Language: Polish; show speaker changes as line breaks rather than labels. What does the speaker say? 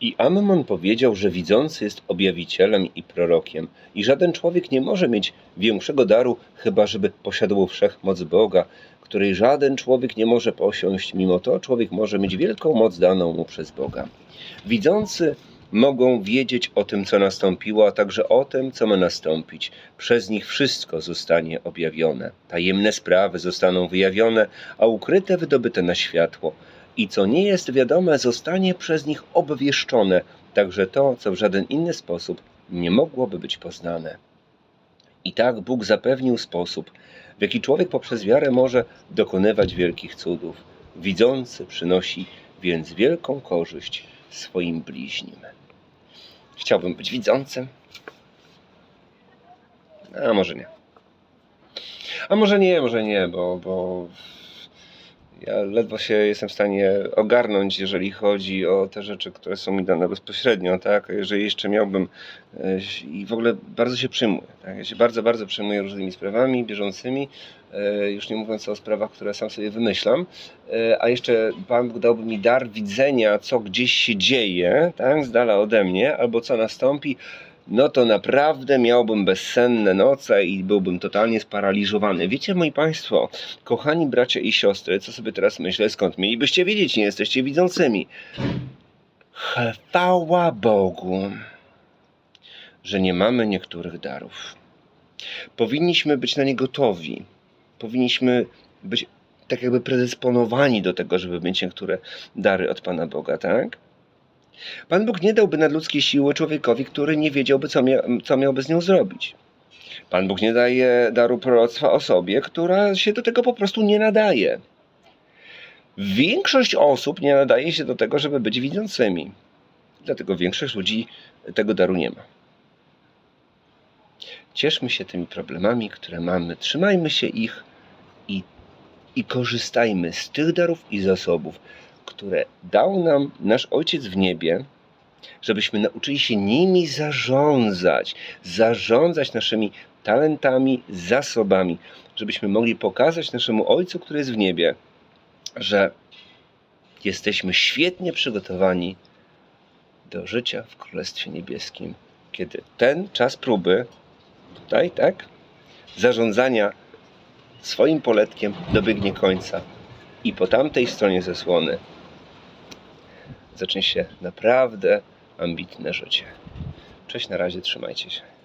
I Ammon powiedział, że widzący jest objawicielem i prorokiem, i żaden człowiek nie może mieć większego daru, chyba żeby posiadał wszechmoc Boga, której żaden człowiek nie może posiąść. Mimo to człowiek może mieć wielką moc daną mu przez Boga. Widzący mogą wiedzieć o tym, co nastąpiło, a także o tym, co ma nastąpić. Przez nich wszystko zostanie objawione. Tajemne sprawy zostaną wyjawione, a ukryte wydobyte na światło. I co nie jest wiadome, zostanie przez nich obwieszczone, także to, co w żaden inny sposób nie mogłoby być poznane. I tak Bóg zapewnił sposób, w jaki człowiek poprzez wiarę może dokonywać wielkich cudów. Widzący przynosi więc wielką korzyść swoim bliźnim. Chciałbym być widzącym. A może nie. A może nie, może nie, bo, bo ja ledwo się jestem w stanie ogarnąć, jeżeli chodzi o te rzeczy, które są mi dane bezpośrednio, tak? Jeżeli jeszcze miałbym e, i w ogóle bardzo się przejmuję, tak? Ja się bardzo, bardzo przejmuję różnymi sprawami bieżącymi, e, już nie mówiąc o sprawach, które sam sobie wymyślam, e, a jeszcze Pan Bóg dałby mi dar widzenia, co gdzieś się dzieje, tak? Z dala ode mnie, albo co nastąpi, no to naprawdę miałbym bezsenne noce i byłbym totalnie sparaliżowany. Wiecie, moi Państwo, kochani bracia i siostry, co sobie teraz myślę, skąd mielibyście wiedzieć, nie jesteście widzącymi. Chwała Bogu, że nie mamy niektórych darów. Powinniśmy być na nie gotowi. Powinniśmy być tak jakby predysponowani do tego, żeby mieć niektóre dary od Pana Boga, tak? Pan Bóg nie dałby nadludzkiej siły człowiekowi, który nie wiedziałby, co, mia co miałby z nią zrobić. Pan Bóg nie daje daru proroctwa osobie, która się do tego po prostu nie nadaje. Większość osób nie nadaje się do tego, żeby być widzącymi. Dlatego większość ludzi tego daru nie ma. Cieszmy się tymi problemami, które mamy, trzymajmy się ich i, i korzystajmy z tych darów i zasobów, które dał nam nasz Ojciec w niebie, żebyśmy nauczyli się nimi zarządzać, zarządzać naszymi talentami, zasobami, żebyśmy mogli pokazać naszemu Ojcu, który jest w niebie, że jesteśmy świetnie przygotowani do życia w Królestwie Niebieskim, kiedy ten czas próby, tutaj, tak, zarządzania swoim poletkiem dobiegnie końca i po tamtej stronie zasłony zacznie się naprawdę ambitne życie. Cześć, na razie, trzymajcie się.